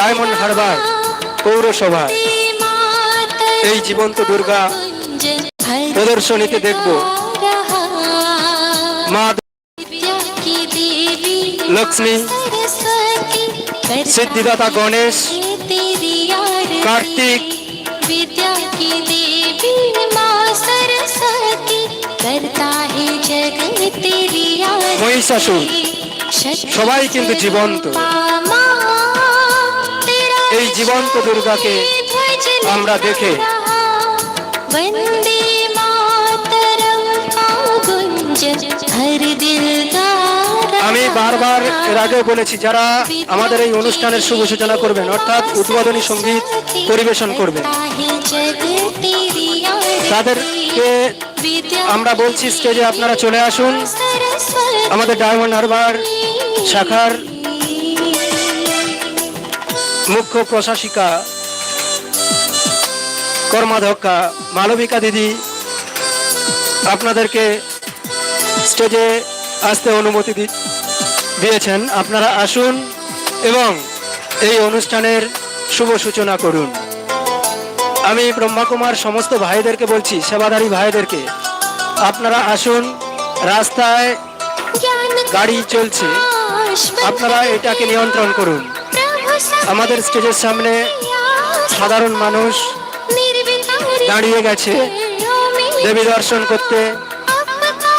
Diamond Harbour পৌরসভা। এই জীবন্ত দুর্গা প্রদর্শনীতে দেখব মা লক্ষ্মী, সিদ্ধিদাতা গণেশ, কার্তিক, মহিষাসুর। সবাই কিন্তু জীবন্ত। সেই জীবন্ত দুর্গাকে আমরা দেখে আমি বারবার এর আগে বলেছি যারা আমাদের এই অনুষ্ঠানের শুভ সূচনা করবেন অর্থাৎ উদ্বোধনী সংগীত পরিবেশন করবেন তাদেরকে আমরা বলছি স্টেজে আপনারা চলে আসুন। আমাদের ডায়মন্ড হারবার শাখার মুখ্য প্রশাসিকা, কর্মাধ্যক্ষা মালবিকা দিদি, আপনাদেরকে স্টেজে আসতে অনুমতি দিয়েছেন। আপনারা আসুন এবং এই অনুষ্ঠানের শুভ সূচনা করুন। আমি ব্রহ্মাকুমার সমস্ত ভাইদেরকে বলছি, সেবাদারী ভাইদেরকে, আপনারা আসুন, রাস্তায় গাড়ি চলছে। আপনারা এটাকে নিয়ন্ত্রণ করুন। আমাদের স্টেজের সামনে সাধারণ মানুষ দাঁড়িয়ে গেছে। দেবী দর্শন করতে।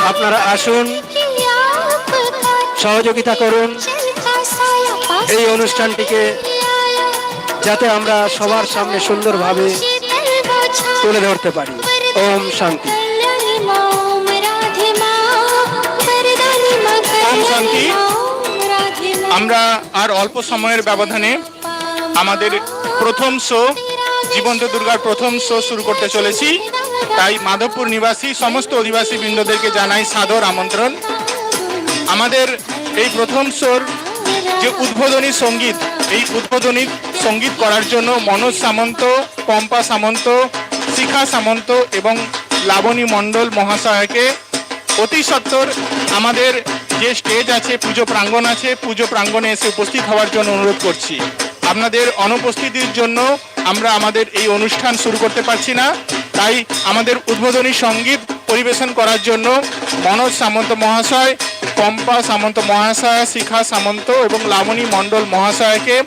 আপনারা আসুন। সহযোগিতা করুন। এই অনুষ্ঠানটিকে যাতে আমরা সবার সামনে সুন্দরভাবে তুলে ধরতে পারি। ওম শান্তি। আমরা আর অল্প সময়ের ব্যবধানে আমাদের প্রথম শো জীবন্ত দুর্গার প্রথম শো শুরু করতে চলেছি। তাই মাধবপুর নিবাসী, সমস্ত অধিবাসী বৃন্দদেরকে জানাই সাদর আমন্ত্রণ। আমাদের এই প্রথম শোর যে উদ্বোধনী সংগীত, এই উদ্বোধনী সংগীত করার জন্য মনোজ সামন্ত, পম্পা সামন্ত, শিখা সামন্ত এবং লাবণী মণ্ডল মহাশয়কে অতি সত্বর আমাদের যে স্টেজ আছে, পুজো প্রাঙ্গণ আছে, পুজো প্রাঙ্গণে এসে উপস্থিত হওয়ার জন্য অনুরোধ করছি। আপনাদের অনুপস্থিতির জন্য আমরা আমাদের এই অনুষ্ঠান শুরু করতে পারছি না। তাই আমাদের উদ্বোধনী সংগীত পরিবেশন করার জন্য মনোজ সামন্ত মহাশয় পম্পা, সামন্ত মহাশয়, শিখা সামন্ত এবং লাবণী মণ্ডল মহাশয়কে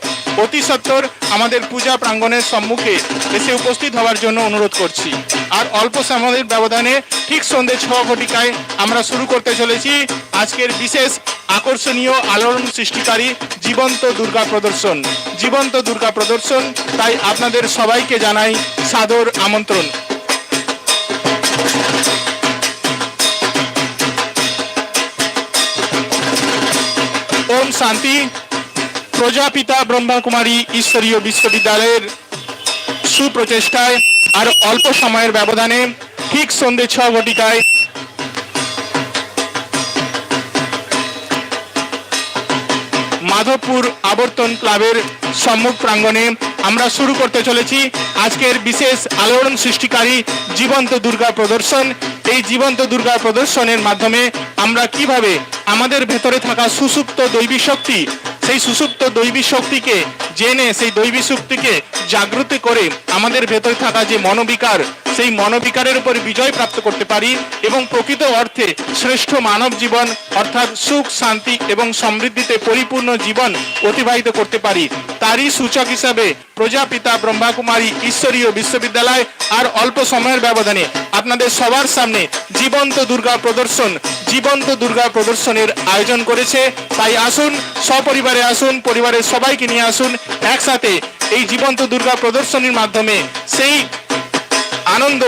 অতি সত্বর আমাদের পূজা প্রাঙ্গণের সম্মুখে এসে উপস্থিত হওয়ার জন্য অনুরোধ করছি। আর অল্প সময়ের ব্যবধানে ঠিক সন্ধ্যে ছ ঘটিকায় আমরা শুরু করতে চলেছি আজকের বিশেষ আকর্ষণীয় আলোড়ন সৃষ্টিকারী জীবন্ত দুর্গা প্রদর্শন। জীবন্ত দুর্গা প্রদর্শন, তাই আপনাদের সবাইকে জানাই সাদর আমন্ত্রণ। ওম শান্তি। প্রজাপিতা ব্রহ্মকুমারী ঈশ্বরীয় বিশ্ববিদ্যালয়ের সুপ্রচেষ্টায় আর অল্প সময়ের ব্যবধানে ঠিক সন্ধ্যে ছ ঘটিকায় মাধবপুর আবর্তন ক্লাবের সম্মুখ প্রাঙ্গণে আমরা শুরু করতে চলেছি আজকের বিশেষ আলোড়ন সৃষ্টিকারী জীবন্ত দুর্গা প্রদর্শন। এই জীবন্ত দুর্গা প্রদর্শনের মাধ্যমে আমরা কীভাবে আমাদের ভেতরে থাকা সুসুপ্ত দৈবী শক্তি, সেই সুসুপ্ত দৈবী শক্তিকে জেনে, সেই দৈবী শক্তিকে জাগ্রত করে আমাদের ভেতরে থাকা যে মনোবিকার সেই মনোবিকারের উপর বিজয় প্রাপ্ত করতে পারি এবং প্রকৃত অর্থে শ্রেষ্ঠ মানব জীবন, অর্থাৎ সুখ, শান্তি এবং সমৃদ্ধিতে পরিপূর্ণ জীবন অতিবাহিত করতে পারি। তারই সূচক হিসাবে প্রজাপিতা ব্রহ্মাকুমারী ঈশ্বরীয় বিশ্ববিদ্যালয় আর অল্প সময়ের ব্যবধানে আপনাদের সবার সামনে জীবন্ত দুর্গা প্রদর্শন, জীবন্ত দুর্গা প্রদর্শনের আয়োজন করেছে। তাই আসুন, সপরিবারে আসুন, পরিবারের সবাইকে নিয়ে আসুন, একসাথে এই জীবন্ত দুর্গা প্রদর্শনীর মাধ্যমে সেই আনন্দ,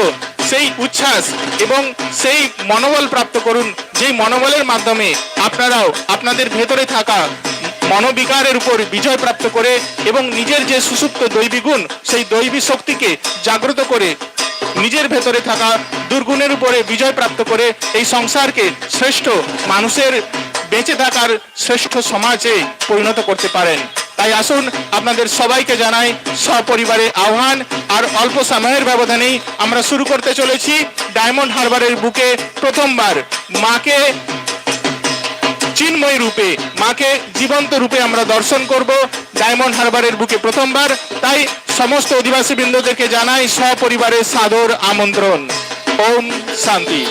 সেই উচ্ছ্বাস এবং সেই মনোবল প্রাপ্ত করুন, যেই মনোবলের মাধ্যমে আপনারাও আপনাদের ভেতরে থাকা মনোবিকারের উপর বিজয় প্রাপ্ত করে এবং নিজের যে সুসুপ্ত দৈবী গুণ, সেই দৈবী শক্তিকে জাগ্রত করে নিজের ভেতরে থাকা দুর্গুণের উপরে বিজয় প্রাপ্ত করে এই সংসারকে শ্রেষ্ঠ মানুষের বেঁচে থাকার শ্রেষ্ঠ সমাজে পরিণত করতে পারেন। তাই আসুন আপনাদের সবাইকে জানাই সপরিবারে আহ্বান। আর অল্প সময়ের ব্যবধানেই আমরা শুরু করতে চলেছি ডায়মন্ড হারবারের বুকে প্রথমবার। মাকে চিন্ময় রূপে, মাকে জীবন্ত রূপে আমরা দর্শন করব ডায়মন্ড হারবারের বুকে প্রথমবার। তাই সমস্ত অধিবাসী বৃন্দদেরকে জানাই সপরিবারের সাদর আমন্ত্রণ। ওম শান্তি।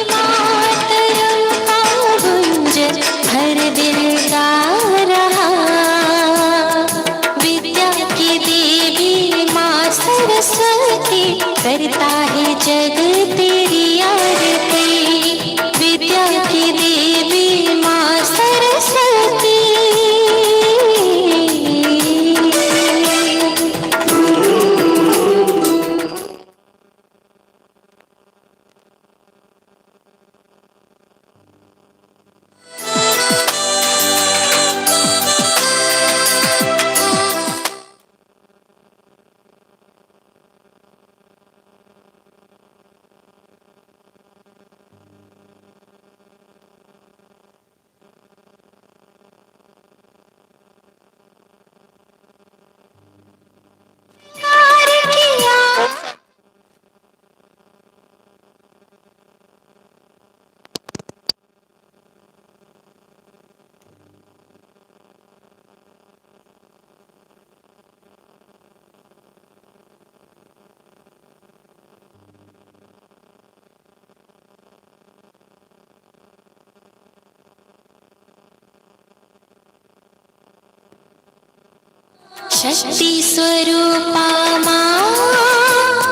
शक्ति स्वरूपा माँ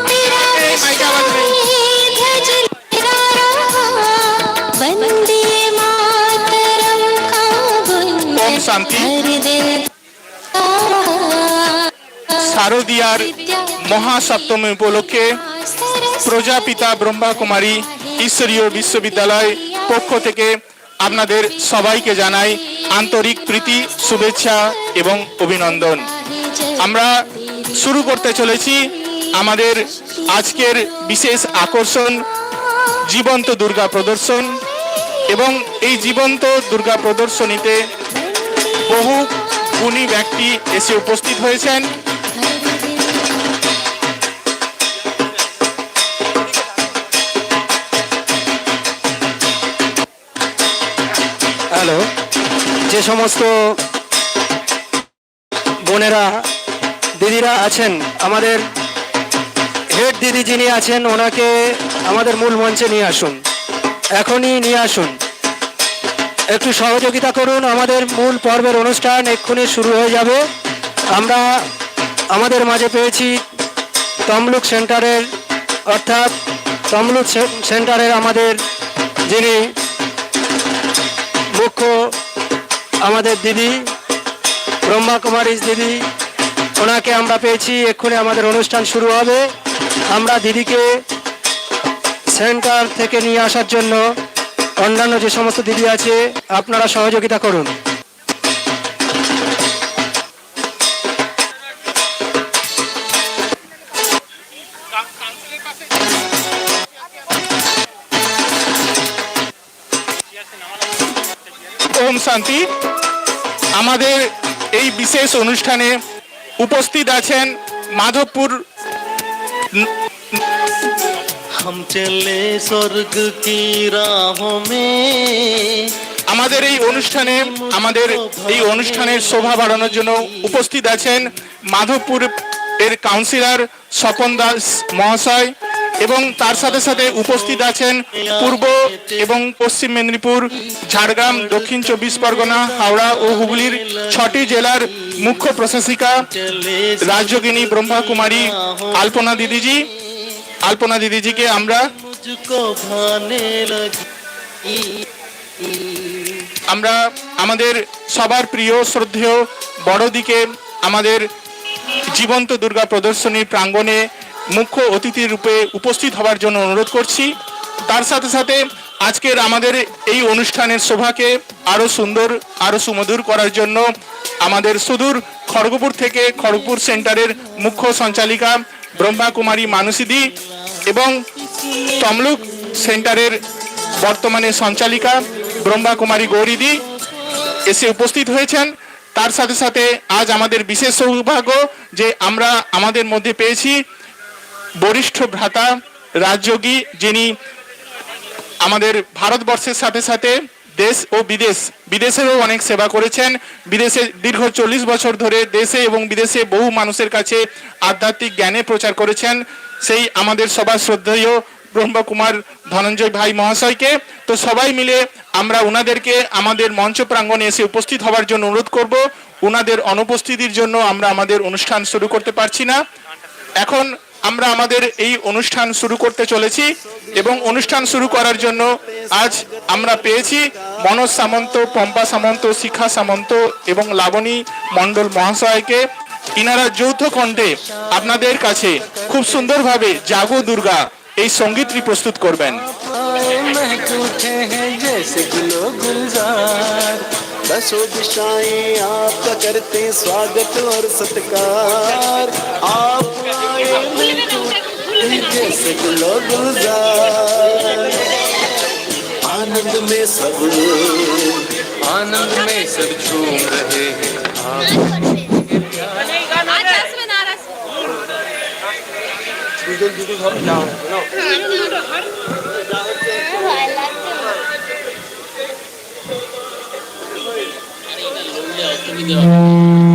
तेरा ए, माइक आवाज नहीं। ध्वज लहरा रहा। वंदे मातरम का गुंजन ओम शांति। हर दिल गा रहा। শারদীয়ার মহাসপ্তমী উপলক্ষে सरस्वती প্রজাপিতা ব্রহ্মা কুমারী ঈশ্বরীয় বিশ্ববিদ্যালয় পক্ষ থেকে আপনাদের সবাইকে জানাই আন্তরিক প্রীতি শুভেচ্ছা এবং অভিনন্দন আমরা শুরু করতে চলেছি আমাদের আজকের বিশেষ আকর্ষণ, জীবন্ত দুর্গা প্রদর্শন এবং এই জীবন্ত দুর্গা প্রদর্শনীতে বহু গুণী ব্যক্তি এসে উপস্থিত হয়েছেন। হ্যালো, যে সমস্ত বোনেরা, দিদিরা আছেন, আমাদের হেড দিদি যিনি আছেন, ওনাকে আমাদের মূল মঞ্চে নিয়ে আসুন। এখনই নিয়ে আসুন। একটু সহযোগিতা করুন, আমাদের মূল পর্বের অনুষ্ঠান এক্ষুনি শুরু হয়ে যাবে। আমরা আমাদের মাঝে পেয়েছি তমলুক সেন্টারের, অর্থাৎ তমলুক সেন্টারের আমাদের যিনি মুখ্য আমাদের দিদি ব্রহ্মা কুমারী দিদি, ওনাকে আমরা পেয়েছি, এক্ষুনি আমাদের অনুষ্ঠান শুরু হবে। আমরা দিদিকে সেন্টার থেকে নিয়ে আসার জন্য অন্যান্য যে সমস্ত দিদি আছে, আপনারা সহযোগিতা করুন। ওম শান্তি। আমাদের এই বিশেষ অনুষ্ঠানে উপস্থিত আছেন মাধবপুর हम चले स्वर्ग की राहों में আমাদের এই অনুষ্ঠানে আমাদের এই অনুষ্ঠানের শোভা বাড়ানোর জন্য উপস্থিত আছেন মাধবপুর এর কাউন্সিলর স্বপন দাস মহাশয় এবং তার সাথে সাথে উপস্থিত আছেন পূর্ব এবং পশ্চিম মেদিনীপুর, ঝাড়গ্রাম, দক্ষিণ চব্বিশ পরগনা, হাওড়া ও হুগলির ছটি জেলার মুখ্য প্রশাসিকা, রাজ্যগিনী ব্রহ্মা কুমারী আলপনা দিদিজি। আলপনা দিদিজিকে আমরা আমরা আমাদের সবার প্রিয়, শ্রদ্ধেয় বড়দিকে আমাদের জীবন্ত দুর্গা প্রদর্শনী প্রাঙ্গণে মুখ্য অতিথি রূপে উপস্থিত হওয়ার জন্য অনুরোধ করছি। তার সাথে সাথে আজকের আমাদের এই অনুষ্ঠানের শোভাকে আরও সুন্দর, আরও সুমধুর করার জন্য আমাদের সুদূর খড়গপুর থেকে খড়গপুর সেন্টারের মুখ্য সঞ্চালিকা ব্রহ্মা কুমারী মানসীদি এবং তমলুক সেন্টারের বর্তমানে সঞ্চালিকা ব্রহ্মা কুমারী গৌরীদি এসে উপস্থিত হয়েছেন। তার সাথে সাথে আজ আমাদের বিশেষ সৌভাগ্য যে আমরা আমাদের মধ্যে পেয়েছি বরিষ্ঠ ভ্রাতা, রাজযোগী যিনি আমাদের ভারতবর্ষের সাথে সাথে দেশ ও বিদেশ, বিদেশেরও অনেক সেবা করেছেন। বিদেশে দীর্ঘ চল্লিশ বছর ধরে দেশে এবং বিদেশে বহু মানুষের কাছে আধ্যাত্মিক জ্ঞানে প্রচার করেছেন। সেই আমাদের সবার শ্রদ্ধেয় ব্রহ্মকুমার ধনঞ্জয় ভাই মহাশয়কে। তো সবাই মিলে আমরা ওনাদেরকে আমাদের মঞ্চ প্রাঙ্গণে এসে উপস্থিত হওয়ার জন্য অনুরোধ করব। ওনাদের অনুপস্থিতির জন্য আমরা আমাদের অনুষ্ঠান শুরু করতে পারছি না। এখন আমরা আমাদের এই অনুষ্ঠান শুরু করতে চলেছি এবং অনুষ্ঠান শুরু করার জন্য আজ আমরা পেয়েছি মনোজ সামন্ত, পম্পা সামন্ত, শিখা সামন্ত এবং লাবণী মণ্ডল মহাশয়কে। ইনারা যৌথ কণ্ঠে আপনাদের কাছে খুব সুন্দরভাবে জাগো দুর্গা এই সঙ্গীতটি প্রস্তুত করবেন। दसो दिशाएँ आपका करते स्वागत और सत्कार। आप जैसे लोग आनंद में सब आनंद में सब झूम रहे हैं। हाँ, आप জাগো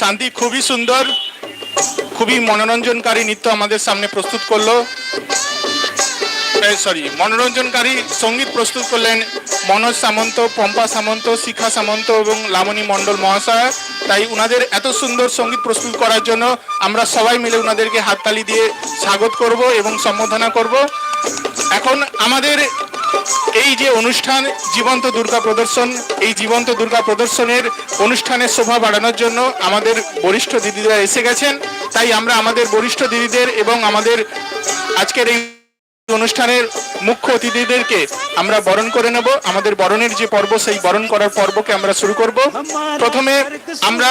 শান্তি খুবই সুন্দর, খুবই মনোরঞ্জনকারী নৃত্য আমাদের সামনে প্রস্তুত করল। সরি মনোরঞ্জনকারী সংগীত প্রস্তুত করলেন মনোজ সামন্ত, পম্পা সামন্ত, শিখা সামন্ত এবং লামণী মণ্ডল মহাশয়। তাই উনাদের এত সুন্দর সংগীত প্রস্তুত করার জন্য আমরা সবাই মিলে উনাদেরকে হাততালি দিয়ে স্বাগত করব এবং সম্বোধনা করব। এখন আমাদের এই যে অনুষ্ঠান জীবন্ত দুর্গা প্রদর্শন, এই জীবন্ত দুর্গা প্রদর্শনের অনুষ্ঠানের শোভা বাড়ানোর জন্য আমাদের বরিষ্ঠ দিদিরা এসে গেছেন। তাই আমরা আমাদের বরিষ্ঠ দিদিদের এবং আমাদের আজকের এই অনুষ্ঠানের মুখ্য অতিথিদেরকে আমরা বরণ করে নেব। আমাদের বরণের যে পর্ব, সেই বরণ করার পর্বকে আমরা শুরু করব। প্রথমে আমরা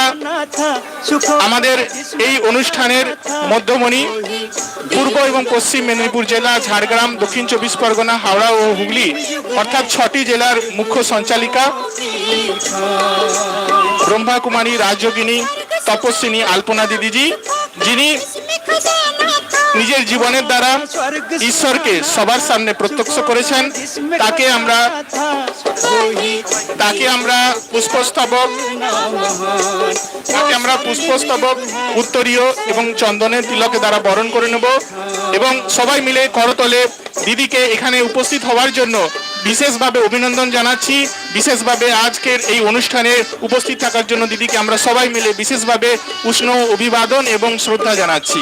আমাদের এই অনুষ্ঠানের মধ্যমণি, পূর্ব এবং পশ্চিম মেদিনীপুর জেলা, ঝাড়গ্রাম, দক্ষিণ চব্বিশ পরগনা, হাওড়া ও হুগলি, অর্থাৎ ছটি জেলার মুখ্য সঞ্চালিকা। ব্রহ্মা কুমারী রাজযোগিনী তপস্বিনী, আলপনা দিদিজি, যিনি নিজের জীবনের দ্বারা ঈশ্বরকে সবার সামনে প্রত্যক্ষ করেছেন। তাকে আমরা তাকে আমরা পুষ্পস্তবক, তাকে আমরা পুষ্পস্তবক উত্তরীয় এবং চন্দনের তিলকে দ্বারা বরণ করে নেব এবং সবাই মিলে করতলে দিদিকে এখানে উপস্থিত হওয়ার জন্য বিশেষভাবে অভিনন্দন জানাচ্ছি। বিশেষভাবে আজকের এই অনুষ্ঠানে উপস্থিত থাকার জন্য দিদিকে আমরা সবাই মিলে বিশেষভাবে উষ্ণ অভিবাদন এবং শ্রদ্ধা জানাচ্ছি।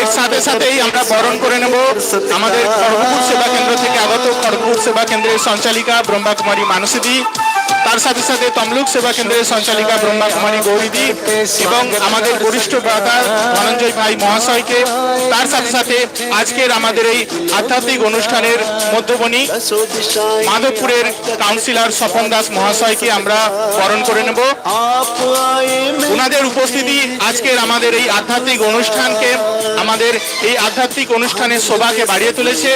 এর সাথে সাথেই আমরা বরণ করে নেব। আমাদের খড়গপুর সেবা কেন্দ্র থেকে আগত খড়গপুর সেবা কেন্দ্রের সঞ্চালিকা ব্রহ্মা কুমারী মানসীদি। তার সাথে সাথে তমলুক সেবা কেন্দ্রের সঞ্চালিকা ব্রহ্মা কুমারী গৌরীদি এবং আমাদের বরিষ্ঠ ব্রাদার ধনঞ্জয় ভাই মহাশয়কে। তার সাথে সাথে আজকের আমাদের এই আধ্যাত্মিক অনুষ্ঠানের মধ্যবনি মাধবপুরের কাউন্সিলর স্বপন দাস মহাশয়কে আমরা বরণ করে নেব। ওনাদের উপস্থিতি আজকের আমাদের এই আধ্যাত্মিক অনুষ্ঠানকে, আমাদের এই আধ্যাত্মিক অনুষ্ঠানের শোভাকে বাড়িয়ে তুলেছে।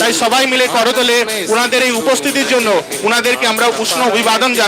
তাই সবাই মিলে করতলে ওনাদের এই উপস্থিতির জন্য ওনাদেরকে আমরা উষ্ণ অভিবাদন জানাই।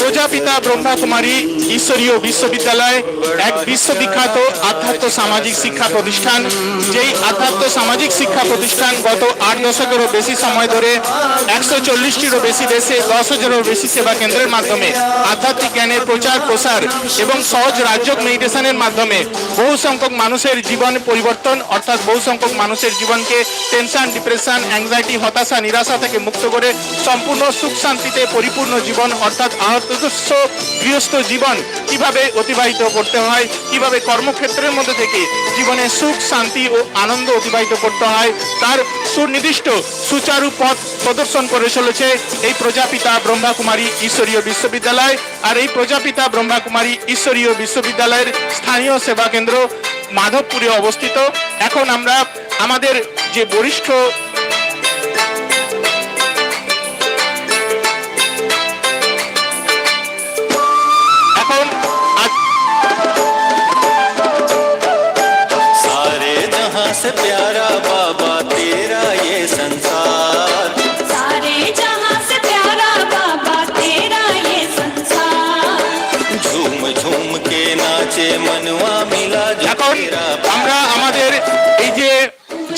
প্রজাপিতা ব্রহ্মা কুমারী ঈশ্বরীয় বিশ্ববিদ্যালয়, এক বিশ্ববিখ্যাত আধ্যাত্ম সামাজিক শিক্ষা প্রতিষ্ঠান। যেই আধ্যাত্ম সামাজিক শিক্ষা প্রতিষ্ঠান গত আট দশকেরও বেশি সময় ধরে একশো চল্লিশটিরও বেশি দেশে দশ হাজারেরও বেশি সেবা কেন্দ্রের মাধ্যমে আধ্যাত্মিক জ্ঞানের প্রচার, প্রসার এবং সহজ রাজ্যক মেডিটেশনের মাধ্যমে বহু সংখ্যক মানুষের জীবন পরিবর্তন, অর্থাৎ বহু সংখ্যক মানুষের জীবনকে টেনশন ডিপ্রেশন অ্যাংজাইটি হতাশা, নিরাশা থেকে মুক্ত করে সম্পূর্ণ সুখ শান্তিতে পরিপূর্ণ জীবন, অর্থাৎ আহতস্য গৃহস্থ জীবন কীভাবে অতিবাহিত করতে হয়, কীভাবে কর্মক্ষেত্রের মধ্যে থেকে জীবনে সুখ, শান্তি ও আনন্দ অতিবাহিত করতে হয়, তার সুনির্দিষ্ট সুচারু পথ প্রদর্শন করে চলেছে এই প্রজাপিতা ব্রহ্মা কুমারী ঈশ্বরীয় বিশ্ববিদ্যালয়। আর এই প্রজাপিতা ব্রহ্মা কুমারী ঈশ্বরীয় বিশ্ববিদ্যালয়ের স্থানীয় সেবা কেন্দ্র মাধবপুরে অবস্থিত। এখন আমরা আমাদের যে বরিষ্ঠ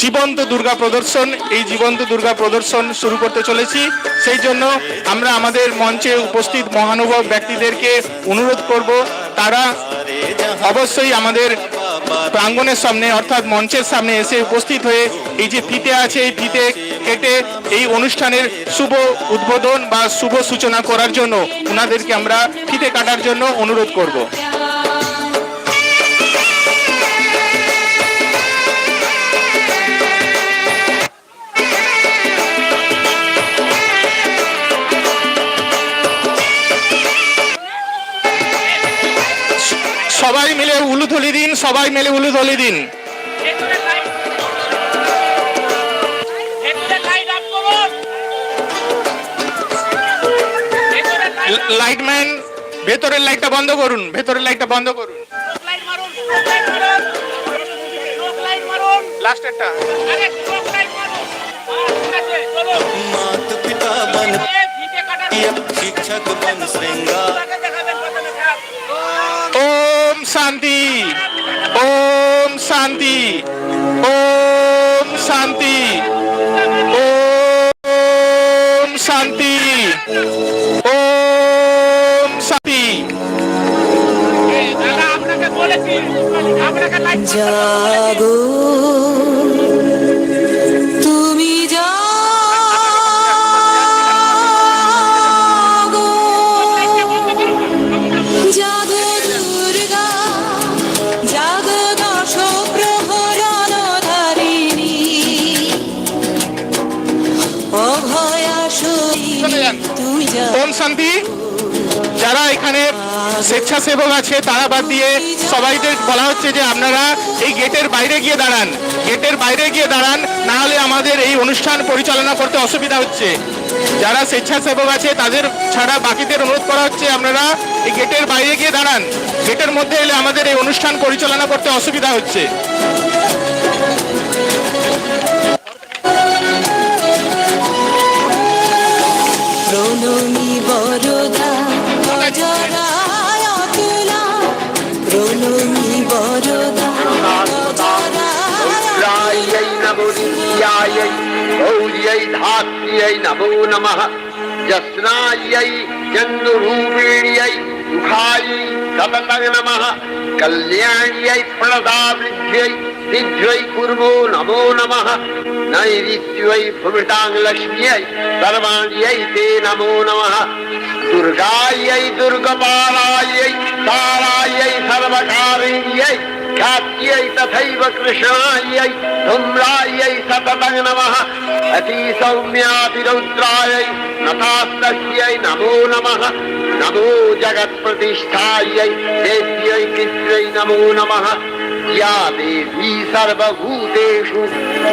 জীবন্ত দুর্গা প্রদর্শন, এই জীবন্ত দুর্গা প্রদর্শন শুরু করতে চলেছি। সেই জন্য আমরা আমাদের মঞ্চে উপস্থিত মহানুভব ব্যক্তিদেরকে অনুরোধ করব, তারা অবশ্যই আমাদের প্রাঙ্গণের সামনে, অর্থাৎ মঞ্চের সামনে এসে উপস্থিত হয়ে এই যে ফিতে আছে, এই ফিতে কেটে এই অনুষ্ঠানের শুভ উদ্বোধন বা শুভ সূচনা করার জন্য ওনাদেরকে আমরা ফিতে কাটার জন্য অনুরোধ করব। সবাই মিলে দিন করুন ভেতরে লাইট লাইটম্যান ভেতরের লাইটটা বন্ধ করুন ভেতরের লাইটটা বন্ধ করুন। লাস্টেরটা আছে Santi. Om Santi. Om Santi. Om Santi. Om Santi. জাগো স্বেচ্ছাসেবক আছে, তারা বাদ দিয়ে সবাইদের বলা হচ্ছে যে আপনারা এই গেটের বাইরে গিয়ে দাঁড়ান। গেটের বাইরে গিয়ে দাঁড়ান, না হলে আমাদের এই অনুষ্ঠান পরিচালনা করতে অসুবিধা হচ্ছে। যারা স্বেচ্ছাসেবক আছে, তাদের ছাড়া বাকিদের অনুরোধ করা হচ্ছে, আপনারা এই গেটের বাইরে গিয়ে দাঁড়ান। গেটের মধ্যে এলে আমাদের এই অনুষ্ঠান পরিচালনা করতে অসুবিধা হচ্ছে। धात्र्यै नमो नमः। जस्नायै चन्द्ररूपिण्यै सुखायै, सततं नमः। कल्याण्यै प्रणदावृद्ध्यै सिद्ध्यै नमो नमः। नैऋत्यै भूमिटां लक्ष्म्यै सर्वाण्यै, ते नमो नमः। दुर्गायै, दुर्गपालायै, तारायै, सर्वकारिण्यै ख्यात्यै तथैव कृष्णायै धूम्रायै सततं नमः अतिसौम्यातिरौद्रायै नतास्तस्यै नमो नमः नमो जगत्प्रतिष्ठायै देव्यै पित्रै नमो नमः या देवी सर्वभूतेषु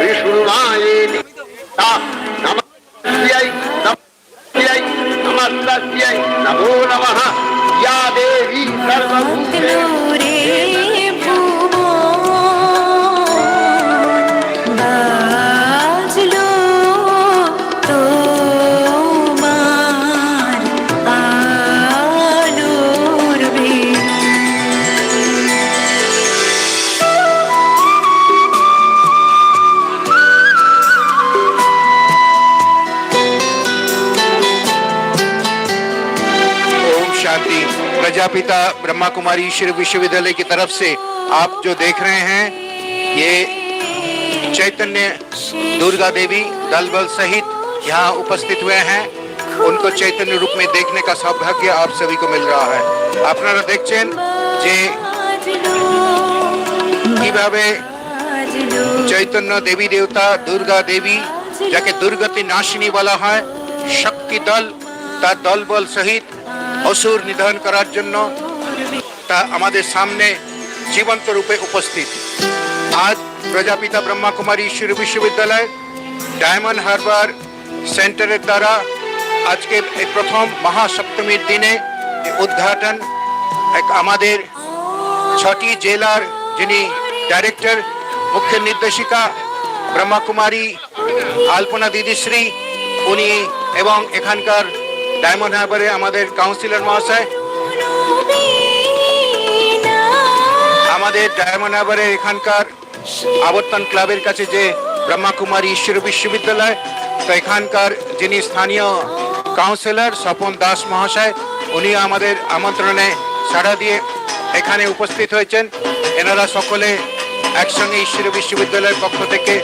विष्णुमायेति सा नमस्यै नमस्यै नमस्तस्यै नमो नमः या देवी सर्वभूतेषु प्रजापिता ब्रह्मा कुमारी ईश्वर विश्वविद्यालय की तरफ से आप जो देख रहे हैं ये चैतन्य दुर्गा देवी दल बल सहित यहाँ उपस्थित हुए हैं उनको चैतन्य रूप में देखने का सौभाग्य आप सभी को मिल रहा है আপনারা দেখছেন যে কিভাবে চৈতন্য দেবী দেবতা দুর্গা দেবী যাকে দুর্গতি নাশিনী বলা হয় শক্তি দল তার দলবল সহিত অসুর নিধন করার জন্য তা আমাদের সামনে জীবন্ত রূপে উপস্থিত। আজ প্রজাপিতা ব্রহ্মা কুমারী ঈশ্বর বিশ্ববিদ্যালয় ডায়মন্ড হারবার সেন্টারের দ্বারা আজকে এই প্রথম মহাসপ্তমীর দিনে উদ্ঘাটন এক আমাদের ছটি জেলার যিনি ডাইরেক্টর, মুখ্য নির্দেশিকা ব্রহ্মাকুমারী আলপনা দিদিশ্রী, উনি এবং এখানকার ডায়মন্ড হারবারে আমাদের কাউন্সিলর মহাশয়। আমাদের ডায়মন্ড হারবারে এখানকার আবর্তন ক্লাবের কাছে যে ব্রহ্মাকুমারী ঈশ্বর বিশ্ববিদ্যালয়, তো এখানকার যিনি স্থানীয় কাউন্সিলর স্বপন দাস মহাশয় উনি আমাদের আমন্ত্রণে সাড়া দিয়ে এখানে উপস্থিত হয়েছেন। এনারা সকলে একসঙ্গে ঈশ্বর বিশ্ববিদ্যালয়ের পক্ষ থেকে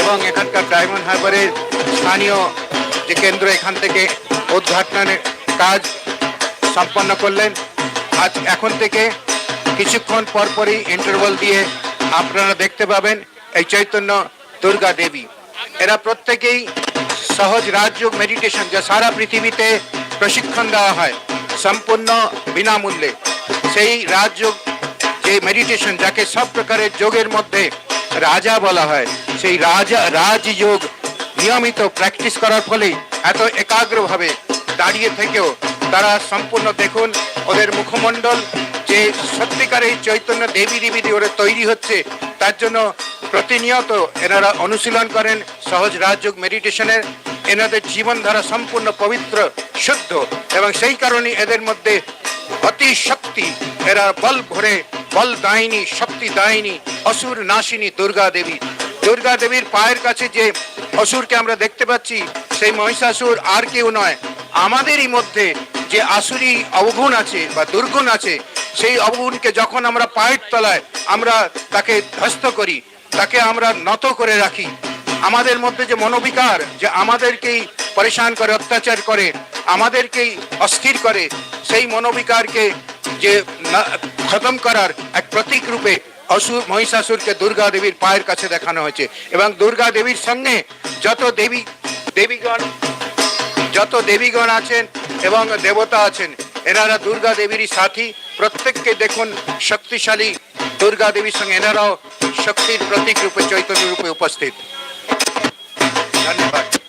এবং এখানকার ডায়মন্ড হারবারের স্থানীয় যে কেন্দ্র এখান থেকে উদ্ঘাটনের কাজ সম্পন্ন করলেন। আজ এখন থেকে কিছুক্ষণ পরপরই ইন্টারভাল দিয়ে আপনারা দেখতে পাবেন এই চৈতন্য দুর্গা দেবী। এরা প্রত্যেকেই সহজ রাজযোগ মেডিটেশন যা সারা পৃথিবীতে প্রশিক্ষণ দেওয়া হয়, সম্পূর্ণ বিনামূল্যে। সেই রাজযোগ যে মেডিটেশন যাকে সব প্রকারের যোগের মধ্যে রাজা বলা হয়, সেই রাজা, রাজযোগ নিয়মিত প্র্যাকটিস করার ফলে এত একাগ্রভাবে দাঁড়িয়ে থেকেও তারা সম্পূর্ণ দেখুন, ওদের মুখমণ্ডল যে সত্যিকার এই চৈতন্য দেবী দেবী ওরা তৈরি হচ্ছে, তার জন্য প্রতিনিয়ত এনারা অনুশীলন করেন, সহজ রাজযোগ মেডিটেশনের, এনাদের জীবনধারা সম্পূর্ণ পবিত্র, শুদ্ধ এবং সেই কারণে এদের মধ্যে অতি শক্তি, এরা বল ভরে বল দায়িনী, শক্তি দায়িনী, অসুর নাশিনী দুর্গা দেবী। দুর্গা দেবীর পায়ের কাছে যে অসুরকে আমরা দেখতে পাচ্ছি, সেই মহিষাসুর আর কেউ নয়। আমাদেরই মধ্যে যে আসুরি অবগুণ আছে বা দুর্গুণ আছে, সেই অবগুণকে যখন আমরা পায়ের তলায় আমরা তাকে ধ্বস্ত করি, তাকে আমরা নত করে রাখি। আমাদের মধ্যে যে মনোবিকার, যে আমাদেরকেই পরেশান করে, অত্যাচার করে, আমাদেরকেই অস্থির করে, সেই মনোবিকারকে যে খতম করার এক প্রতীক রূপে অসুর মহিষাসুরকে দুর্গা দেবীর পায়ের কাছে দেখানো হয়েছে এবং দুর্গা দেবীর সঙ্গে যত দেবী, দেবীগণ, যত দেবীগণ আছেন এবং দেবতা আছেন, এনারা দুর্গা দেবীরই সাথী। প্রত্যেককে দেখুন শক্তিশালী দুর্গা দেবীর সঙ্গে, এনারাও শক্তির প্রতীক রূপে, চৈতন্য রূপে উপস্থিত। ধন্যবাদ।